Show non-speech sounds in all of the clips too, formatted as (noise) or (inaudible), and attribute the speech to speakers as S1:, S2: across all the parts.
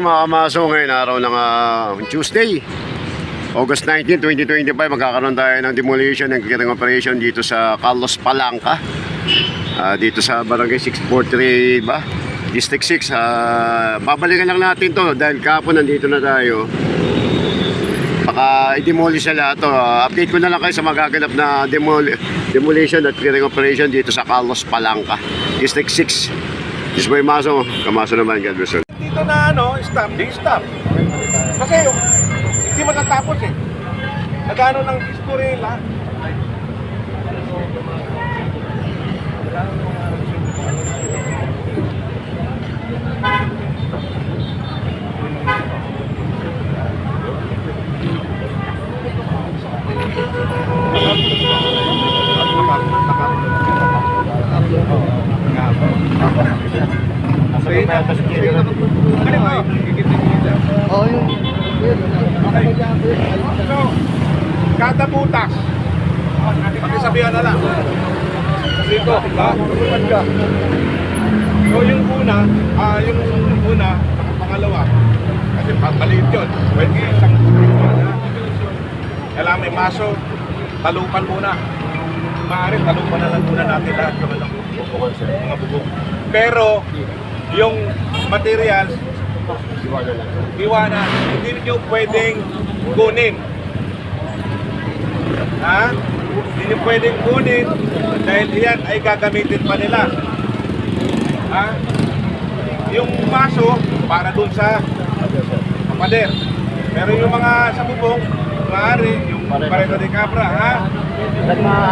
S1: Yung mga kamaso ngayon, araw ng ah, Tuesday, August 19, 2025, magkakaroon tayo ng demolition ng kikiting operation dito sa Carlos Palanca. Ah, dito sa Barangay 643 ba? District 6. Ah, babalikan lang natin to dahil kapon nandito na tayo. Baka i-demolish na lahat to. Ah, update ko na lang kayo sa magaganap na demol demolition at clearing operation dito sa Carlos Palanca, District 6. This boy Maso, Kamaso naman, God bless you.
S2: Stop, di stop. Kasi hindi matatapos eh. Nagano ng history lahat.
S3: Oo, yung...
S2: Okay. So, kada butas, pakisabihan na lang. Dito, ha? So, yung una, ah, yung una, pangalawa, kasi pabaliit yun. Pwede isang? Kailangan may maso, talupan muna. Maaari, talupan na lang muna natin lahat ano, mga bubong. Pero, yung materials, Iwana, hindi nyo pwedeng kunin. Ha? Hindi nyo pwedeng kunin dahil yan ay gagamitin pa nila. Ha? Yung maso, para dun sa pader. Pero yung mga sa bubong, maaari, yung pareto de cabra, ha?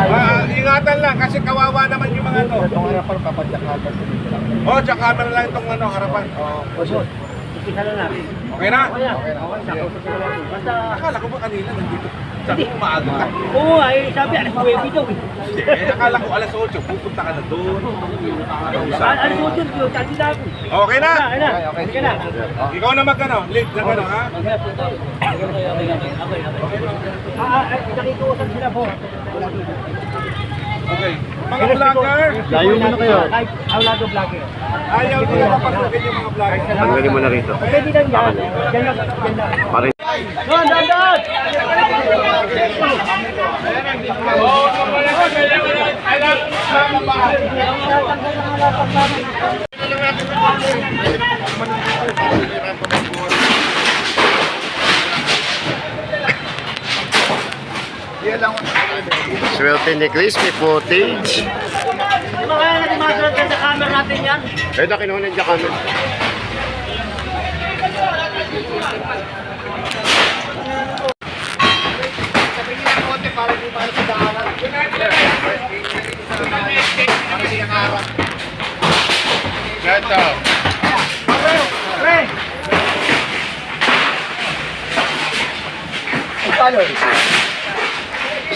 S2: Ah, ingatan lang kasi kawawa naman yung mga ano.
S3: Itong harapan, papadyak-harapan.
S2: Oh, tsaka camera lang itong ano, harapan. Oh.
S3: Isa na namin.
S2: Okay na?
S3: Okay na. Okay na. Basta...
S2: Akala ko ba kanina nandito? Sabi ko maaga ka.
S3: Oo, ay sabi, alas 9 daw eh.
S2: Hindi, akala ko alas 8, pupunta ka na doon.
S3: Al- Alas 8 yun, tadi na ako.
S2: Okay na?
S3: Okay na, okay okay na.
S2: Ikaw na mag ano, lead na ano, ha?
S3: Okay, okay, okay, okay, okay. Ah, ah, nakikiusap sila po.
S2: Okay. Mga vlogger,
S3: Layo na kayo. Kahit awlado vlogger.
S2: ayaw nila mapasukin yung mga vlogger.
S1: Tanggalin mo na rito.
S3: Pwede lang yan. Yan lang, yan lang.
S1: Pare.
S3: Doon, doon, doon!
S1: Swerte ni Chris, may footage.
S3: Mga nagmasalat ka sa camera natin yan.
S1: Eh, na kinuha nandiyan kami.
S2: Ito.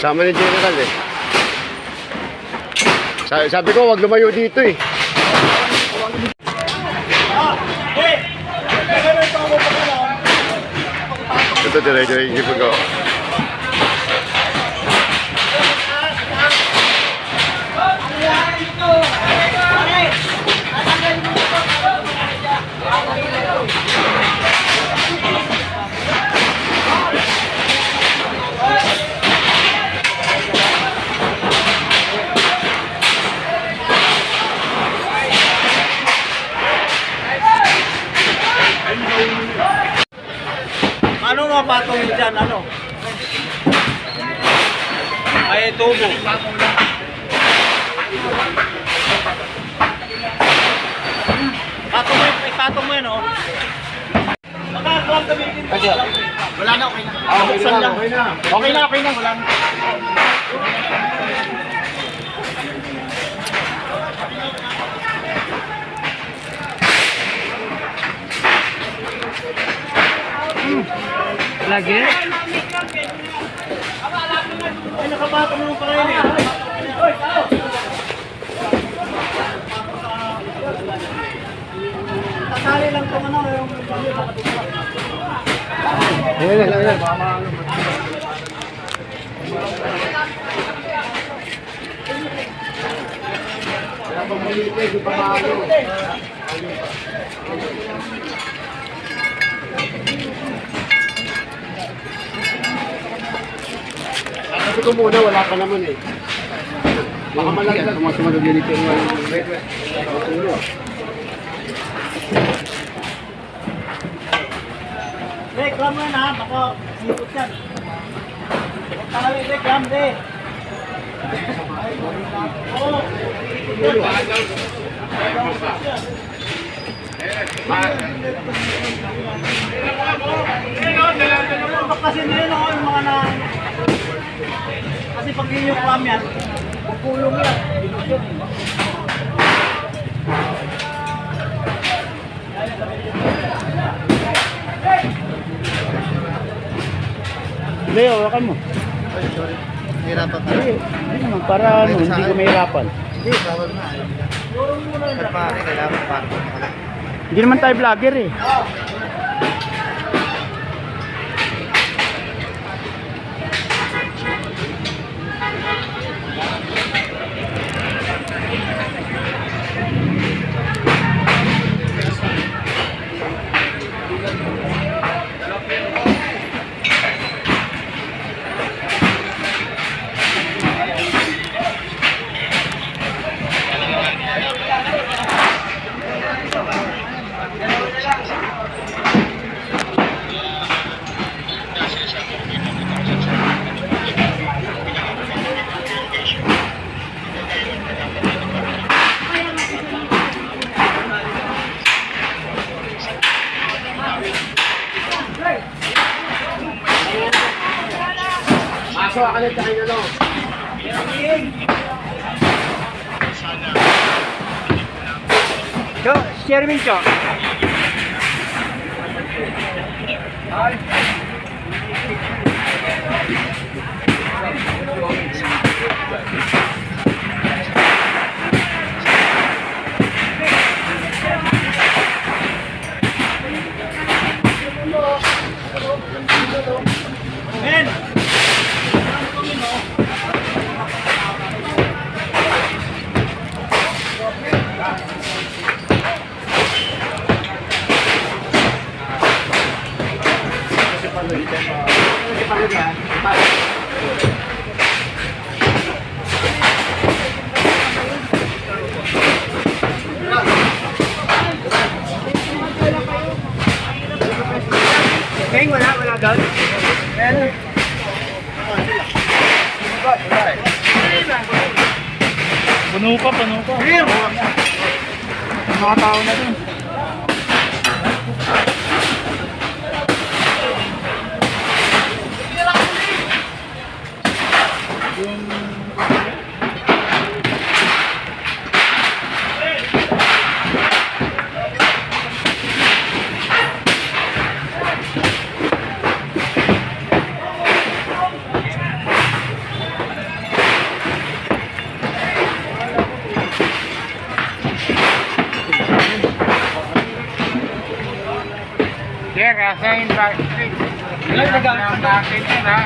S1: Sama ni General eh. Sabi, sabi ko, wag lumayo dito eh. Ito, dire-dire ko go.
S3: Dyan? Ano? Ay, tubo. Patong mo yun, patong mo yun, oh. Gamitin. Wala na, okay na.
S1: Ah, okay na, okay na.
S3: Okay na, okay na, wala na. Lagi? Ay, nakabata mo pa rin eh. Tatali lang ito ano, yung
S1: Ayan, ayan, ayan. Sabi ko muna, wala pa naman eh. Baka malaglag. Mga sumunod yun ito. Wait, wait.
S3: Dek, klam mo na, baka sipot yan. Tangali, dek, klam, dek. Oo. Ano kasi nila no, yung mga na... Kasi pag yun yung klam yan, kukulong yan.
S4: Leo, hawakan mo.
S5: Ay, sorry. Hirapan ka.
S4: Hindi, hindi naman, para ano, hindi ko mahirapan.
S5: Hindi, bawal na. Pare, kailangan pare.
S4: Hindi naman tayo vlogger eh.
S1: Aso, akin ang tayo na
S4: Cho, Sherwin Cho.
S3: Men!
S4: Kaya wala, wala doon. Puno pa, puno pa. Mga tao na dun. Kasi yung plastic. Ilan na gamit ang plastic yun ha?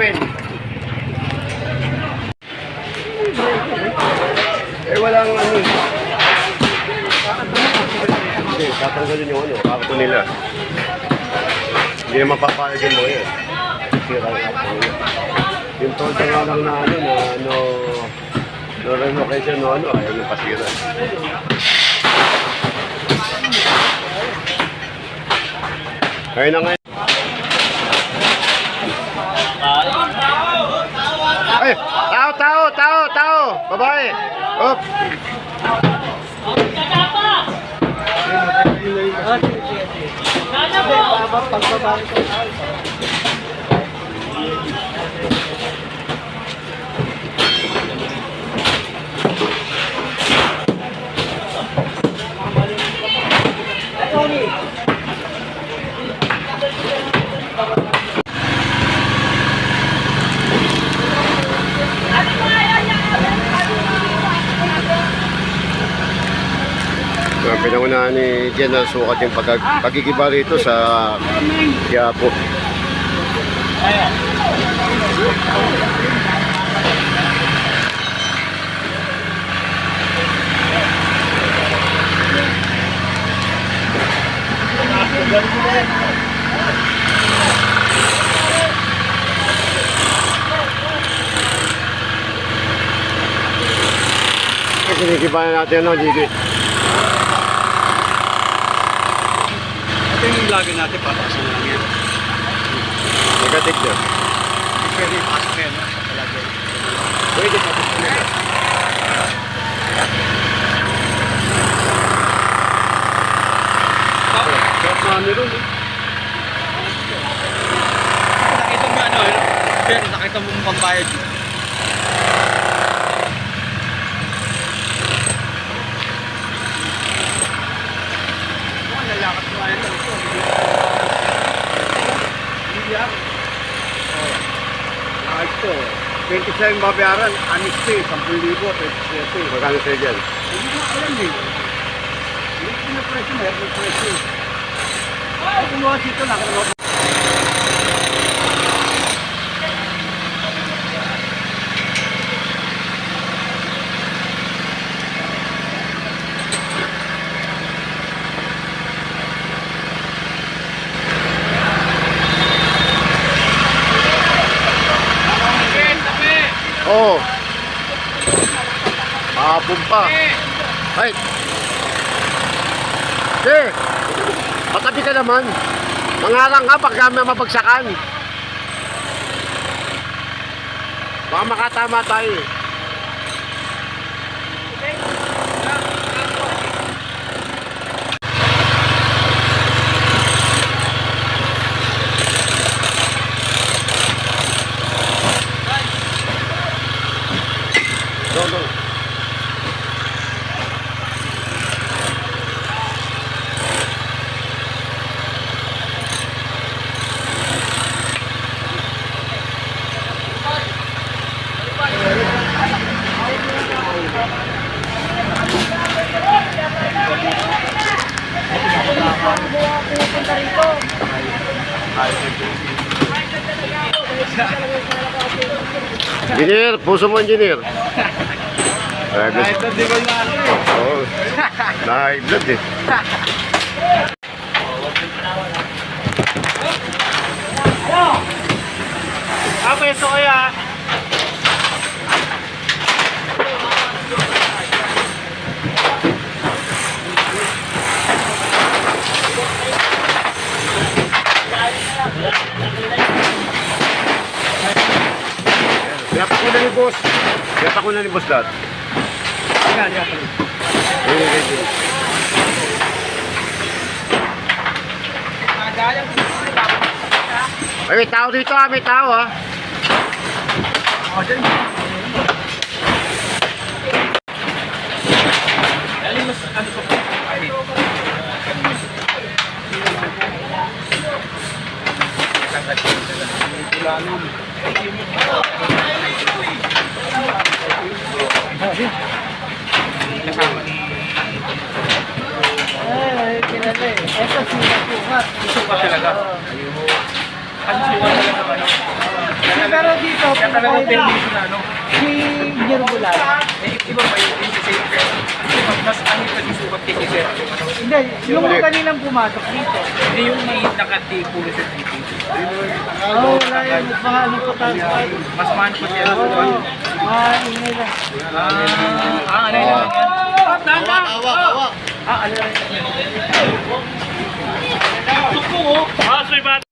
S1: namin. Eh, walang ano. eh. Hindi, tatanggalin yung ano, kakto nila. Hindi na mapapayag yung mga yan. Sira yung kakto nila. Yung tolda nga lang na ano, na ano, no relocation no ano, ayaw yung pasira. Ayun na nga. Ay, tao, tao, tao, tao, babae. Up. pagbabago. So, pinaunahan ni Jen na sukat yung pag pagigiba rito sa Quiapo. Sinigiba na natin ano, Gigi.
S5: Ito yung vlogger natin, papasok na lang yan.
S1: Negative na.
S5: Pwede pasok yan, no? Sa vlogger.
S1: Pwede pa na. Kahit mami ron eh.
S5: Nakita mo ano, ano? Pero nakita mo yung pambayad. Lalakad mo yan.
S2: Ayos to. 27 babayaran, anis to eh, 10,000, 27.
S1: Magkano sa'yo dyan?
S2: Hindi mo alam eh. Hindi ko na presyo, ng presyo. Ay, kumuha dito, nakakalaw.
S1: Oo. Oh. Hapon pa. Ay. Eh, patabi ka naman. Mangarang ka pagka may mapagsakan. Baka makatama tayo eh. Go, go. Engineer, puso mo engineer. (laughs) Gusto.
S2: Ito, di ba na ano eh?
S1: Oo. Na-high blood eh.
S3: Ah, peso kaya.
S1: Ni boss. Yata ko na ni boss lahat.
S5: Yan, yan.
S1: Eh, eh, eh. Ay, may tao dito ah, may tao ah.
S3: Eh, kilala eh. Ito, sukat-sukat.
S5: Suka talaga. Ang suka talaga ano.
S3: Pero dito,
S5: Kaya talaga permission na ano.
S3: Si Jerbulan.
S5: Eh, iba ba yung yung same Kasi pag mas ano kasi sukat kay sir.
S3: Hindi, yung
S1: Yung-
S3: kaninang pumasok dito.
S5: Hindi yung may nakatipo sa TV.
S3: Oo, oh, wala yun. Mga ano pa tayo.
S5: Mas man po siya.
S3: Oo, ingay lang.
S5: Ah, ah, ano yun? Ah, tama. Ah, ano yun? 母，八岁半。